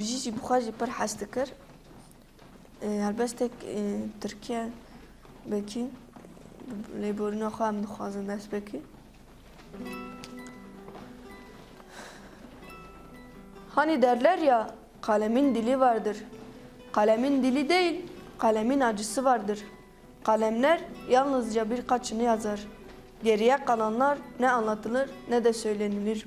جيجي بخارجي بر حستكر هلبستك Türkiye belki لیبورنا خواهم نخوازن دست بکی Hani derler ya kalemin dili vardır. Kalemin dili değil, kalemin acısı vardır. Kalemler yalnızca birkaçını yazar. Geriye kalanlar ne anlatılır ne de söylenilir.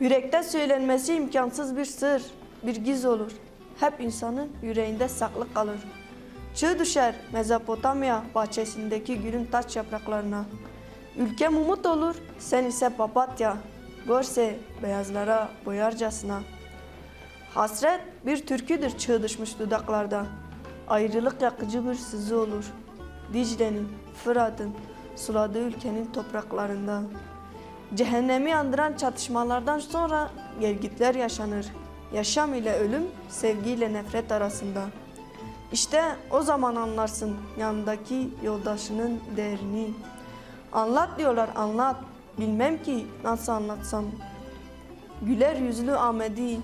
Yürekte söylenmesi imkansız bir sır, bir giz olur. Hep insanın yüreğinde saklı kalır. Çığ düşer Mezopotamya bahçesindeki gülün taç yapraklarına. Ülkem umut olur, sen ise papatya. Görse beyazlara boyarcasına. Hasret bir türküdür çığ düşmüş dudaklarda. Ayrılık yakıcı bir sızı olur. Dicle'nin, Fırat'ın suladığı ülkenin topraklarında. Cehennemi andıran çatışmalardan sonra gelgitler yaşanır. Yaşam ile ölüm, sevgi ile nefret arasında. İşte o zaman anlarsın yanındaki yoldaşının değerini. Anlat diyorlar anlat. Bilmem ki nasıl anlatsam. Güler yüzlü Ahmet'i,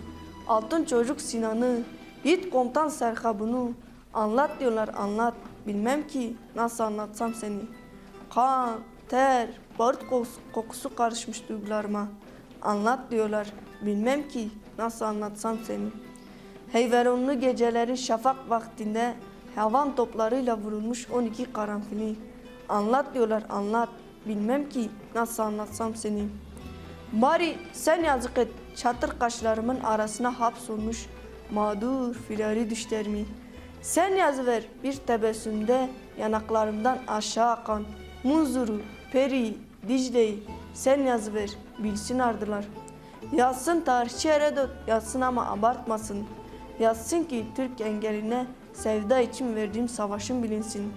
altın çocuk Sinan'ı, yiğit komutan Serkab'ını. Anlat diyorlar anlat. Bilmem ki nasıl anlatsam seni. Kan, ter, barut kokusu karışmış duygularıma. Anlat diyorlar. Bilmem ki nasıl anlatsam seni. Heyveronlu geceleri şafak vaktinde havan toplarıyla vurulmuş 12 karanfili. Anlat diyorlar anlat. Bilmem ki nasıl anlatsam seni. Bari sen yazık et çatır kaşlarımın arasına hapsolmuş mağdur firari düşlerimi. Sen yazıver bir tebessümde yanaklarımdan aşağı akan Munzur'u, Peri, Dicle'yi sen yazıver bilsin ardılar. Yazsın tarihçi Herodot yazsın ama abartmasın. Yazsın ki Türk engeline sevda için verdiğim savaşım bilinsin.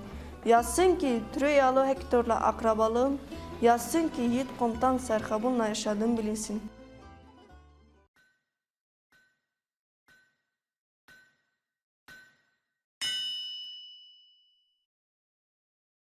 Yazsın ki Troyalı Hektor'la akrabalığım, yazsın ki Yiğit Komutan Serkabun'la yaşadığım bilinsin.''